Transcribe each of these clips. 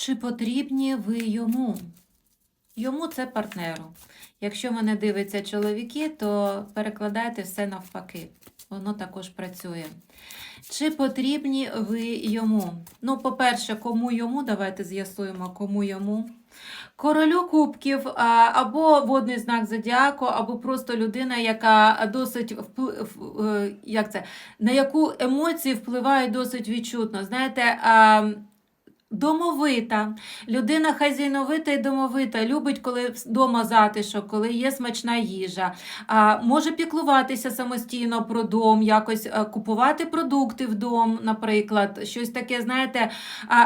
Чи потрібні ви йому? Йому це партнеру. Якщо мене дивиться чоловіки, то перекладайте все навпаки. Воно також працює. Чи потрібні ви йому? Ну, по-перше, кому йому? Давайте з'ясуємо, кому йому. Королю кубків або водний знак зодіаку, або просто людина, яка досить е, як це, на яку емоції впливають досить відчутно. Знаєте, домовита, людина хазяйновита і домовита, любить, коли вдома затишок, коли є смачна їжа, а, може піклуватися самостійно про дом, якось купувати продукти в дом, наприклад, щось таке, знаєте,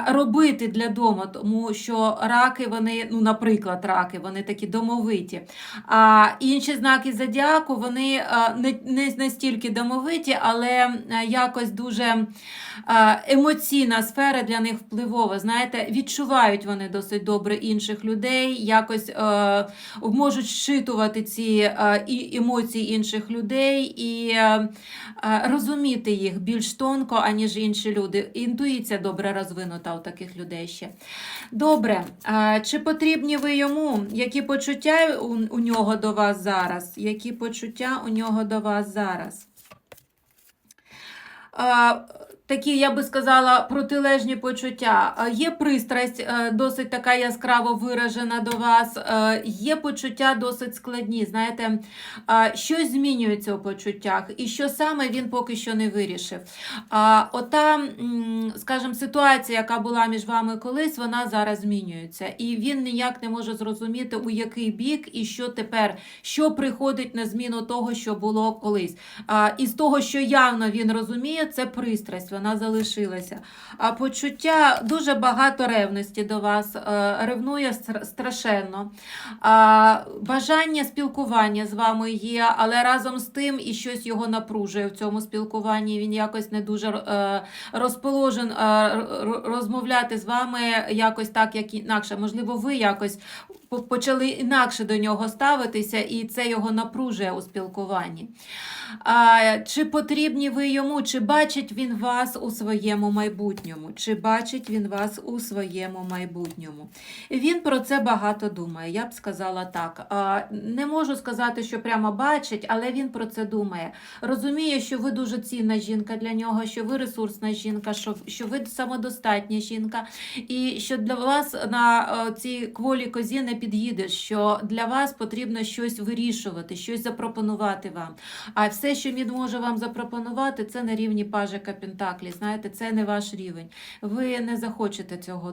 робити для дому, тому що раки, вони, ну, наприклад, раки, вони такі домовиті. А інші знаки зодіаку, вони не, не настільки домовиті, але е, якось дуже е, емоційна сфера для них впливова. Знаєте, відчувають вони досить добре інших людей, якось е, можуть щитувати ці е, емоції інших людей і е, е, розуміти їх більш тонко, аніж інші люди. Інтуїція добре розвинута у таких людей ще. Добре, а чи потрібні ви йому? Які почуття у, у нього до вас зараз? Які почуття у нього до вас зараз? А, Такі, я би сказала, протилежні почуття. Є пристрасть е, досить така яскраво виражена до вас, е, є почуття досить складні. Знаєте, щось змінюється у почуттях, і що саме він поки що не вирішив. А, Ота, скажімо, ситуація, яка була між вами колись, вона зараз змінюється. І він ніяк не може зрозуміти, у який бік і що тепер, що приходить на зміну того, що було колись. І з того, що явно він розуміє, це пристрасть, вона залишилася. А почуття дуже багато ревності до вас, е, ревнує страшенно. Бажання спілкування з вами є, але разом з тим і щось його напружує в цьому спілкуванні. Він якось не дуже е, розположен е, розмовляти з вами якось так, як інакше. Можливо, ви якось почали інакше до нього ставитися, і це його напружує у спілкуванні. А, чи потрібні ви йому, чи бачить він вас у своєму майбутньому? Чи бачить він вас у своєму майбутньому? Він про це багато думає, я б сказала так. А, не можу сказати, що прямо бачить, але він про це думає. Розуміє, що ви дуже цінна жінка для нього, що ви ресурсна жінка, що, що ви самодостатня жінка, і що для вас на е, цій кволі козі не під'їдеш, що для вас потрібно щось вирішувати, щось запропонувати вам. А все, що він може вам запропонувати, це на рівні пажика Пентаклі. Знаєте, це не ваш рівень. Ви не захочете цього.